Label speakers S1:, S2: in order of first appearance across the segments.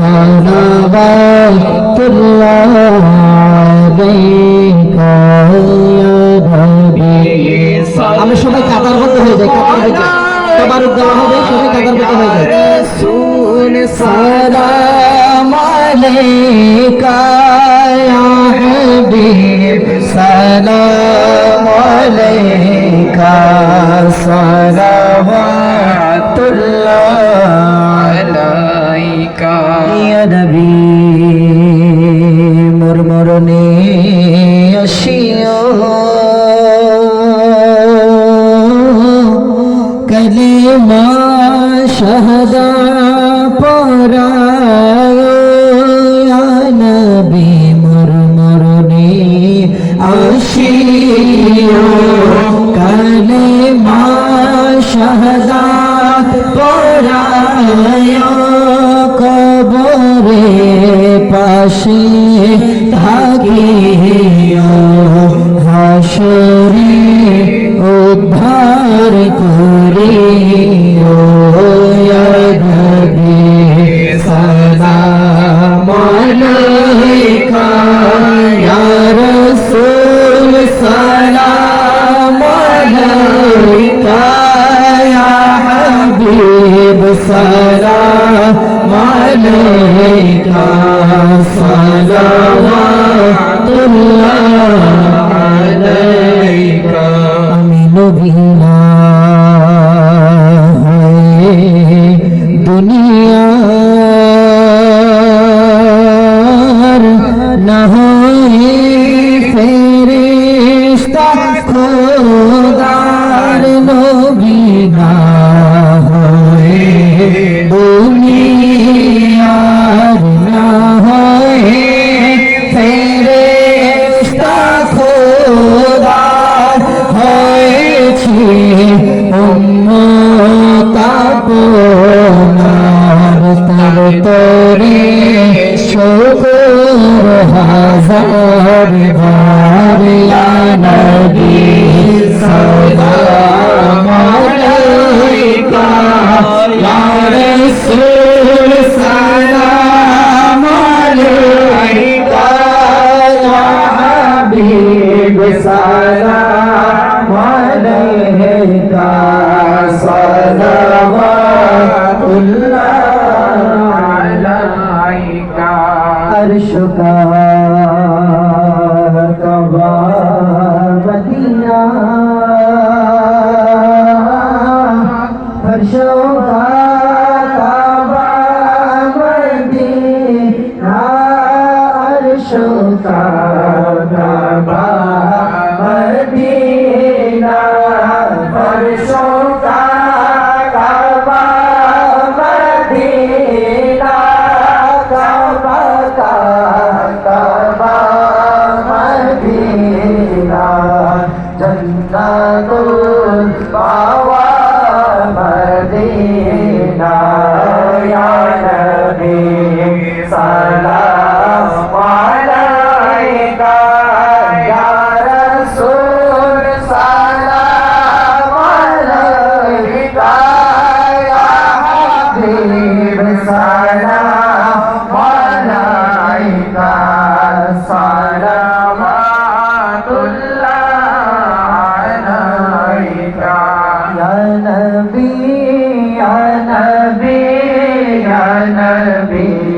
S1: صلوات الله عليك আমরা সবাই কাতার হতে হয়ে যাই, কাতার মতো সবার দেওয়া হবে, সবাই কাতার মতো হয়ে যায় সুন সালাম আলাইকা শাহাদা পরায় ইয়া নবী মরমরনে আসিও কলিমা শাহাদা পরায় কবরে পাশে থাকিও হাসরে উদ্ধার করিও السلام عليك صلوات الله عليك أمين بها دنيا نهار তোরে শোভর হাজার ভারে का कबा मदीना फर्शों का कबा मदीना अर्शों का कबा জন্নাতুল বাওয়া মদিনা ইয়া নবী সালাম আলাইকা।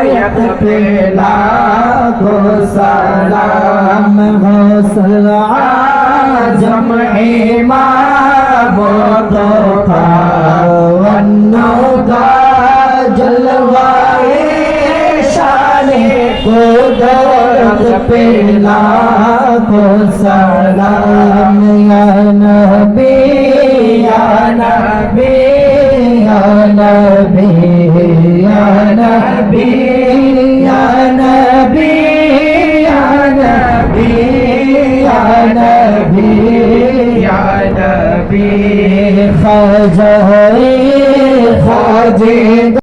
S1: नायक पेला को सलाम हो सलाम हेमा वो तो पावनों जलवाए को पेला को सलाम। या খাজাই খাজে